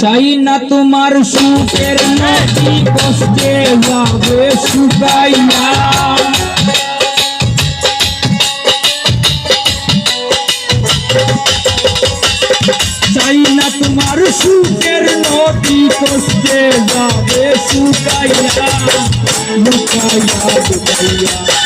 চাই না তোমার সুখের নদী কষ্টে যাবে শুকাইয়া চাই না তোমার সুখের নদী কষ্টে যাবে শুকাইয়া লুকাইয়া লুকাইয়া।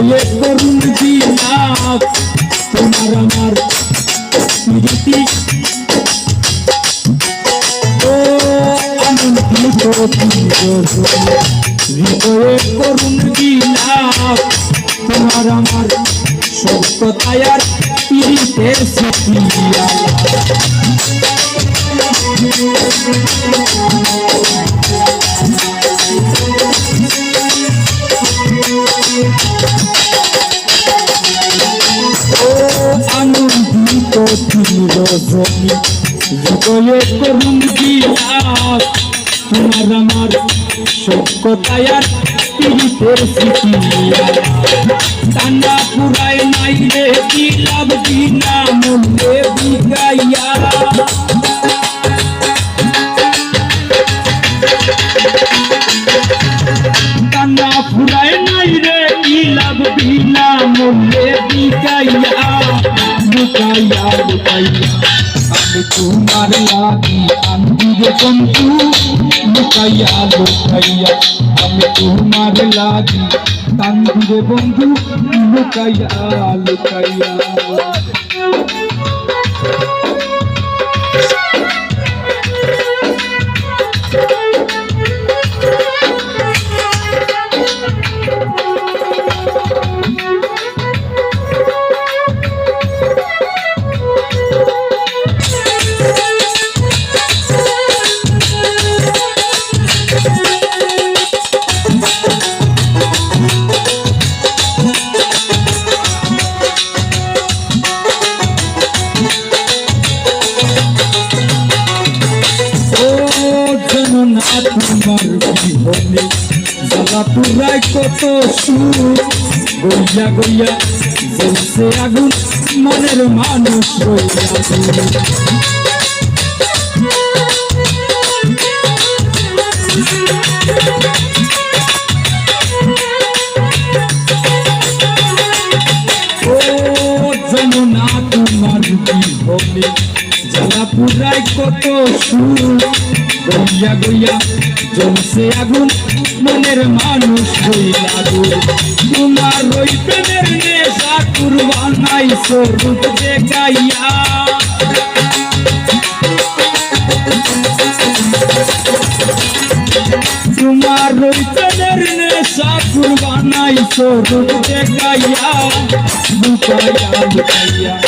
হৃদয়ে করুণ বিলাপ তোমার আমার স্মৃতি ও আনন্দিত হৃদয়ে করুণ বিলাপ তোমার আমার স্মৃতি ও রজনী হৃদয়ে করুণ বিলাপ তোমার আমার সত্যতায়ার পীড়িতের স্মৃতি টান্ডা পুরায় নাই রে লাভ বিনা মূল্যে বিগাইয়া কি লাভ বিনা মূল্যে বিকাইয়া লুকাইয়া লুকাইয়া আমি তোমার লাগি আন্দিরে বন্ধু লুকাইয়া লুকাইয়া আমি তোমার লাগি লুকাইয়া লুকাইয়া। জননা তোমার বিহনে জ্বালা পুরায় কত সুখ গইয়া গইয়া জ্বলছে আগুন মনের মানুষ রইয়া ও পুরায় কত সুখ গইয়া গইয়া জ্বলছে আগুন, মনের মানুষ হইলা দূর। তোমার ওই প্রেমের কুরবানাই স্বরূপ দেখাইয়া। তোমার ওই নেশা কুরবানাই স্বরূপ লুকাইয়া লুকাইয়া আমি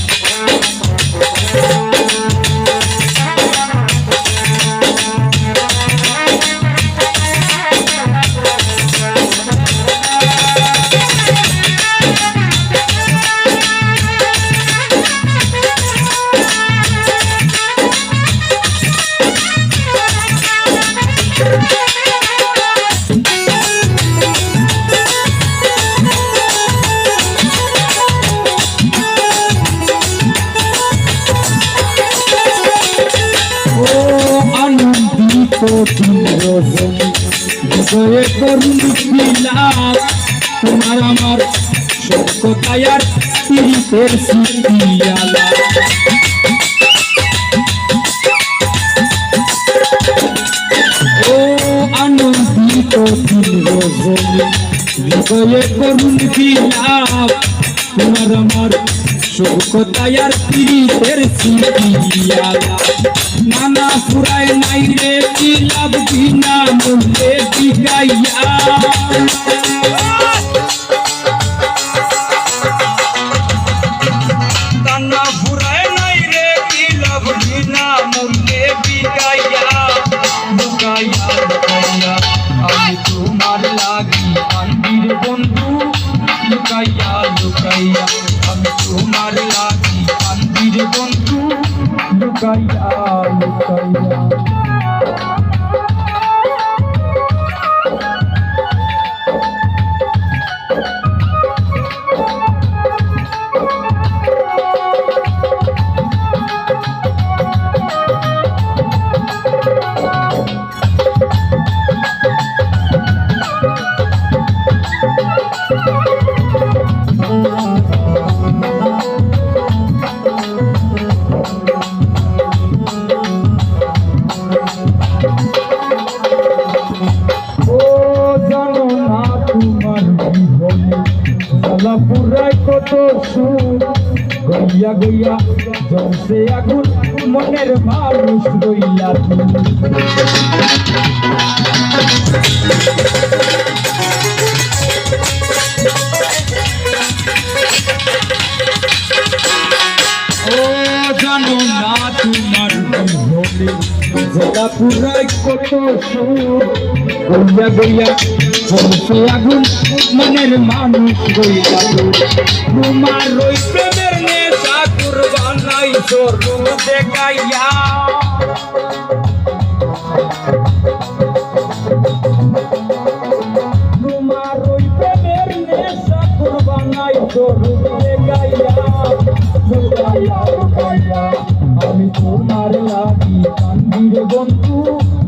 রজনী হৃদয়ে করুণ বিলাপ তোমার আমার সত্যতায় আর পীড়িতের স্মৃতিয়ালা ও আনন্দিত রজনী হৃদয়ে বিলাপ তোমার আমার সৌকতায় আর পীড়িতের স্মৃতিয়ালা নানা ফুরায় নাই রে লাভ বিনা মূল্যে বিগাইয়া লুকাইয়া জ্বালা পুরাই কত সুখ গইয়া গইয়া জমছে আগুন, মনের মানুষ গইয়া জানো পুরাই কত সুখ গইয়া গইয়া জমছে আগুন, মনের মানুষ তোমার ওই প্রেমের নেশা কুরবানাই সরু দেখাইয়া। তোমার ওই আমি তোমার লাগি কান্দির বন্ধু।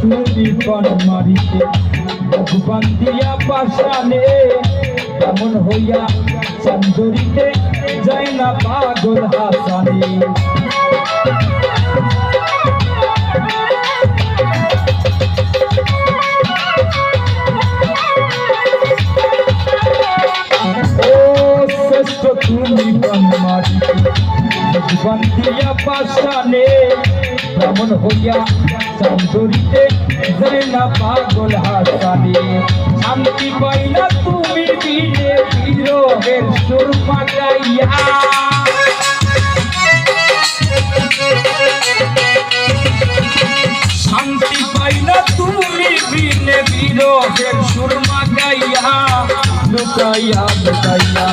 তুমি পান মারিতে, ভগবান দিয়া পাশানে এমন হইয়া চান্দরিতে যায় না পাগল হাসানে। তুমি পান মারিতে, ভগবান দিয়া পাশানে এমন হইয়া চান্দরিতে যায় না পাগল হাসানে শান্তি পাই না তুমি দিলে বিরহের সুর পাকাইয়া শান্তি পাই না তুমি বিনে বিরহের সুর মাগাইয়া লুকাইয়া লুকাইয়া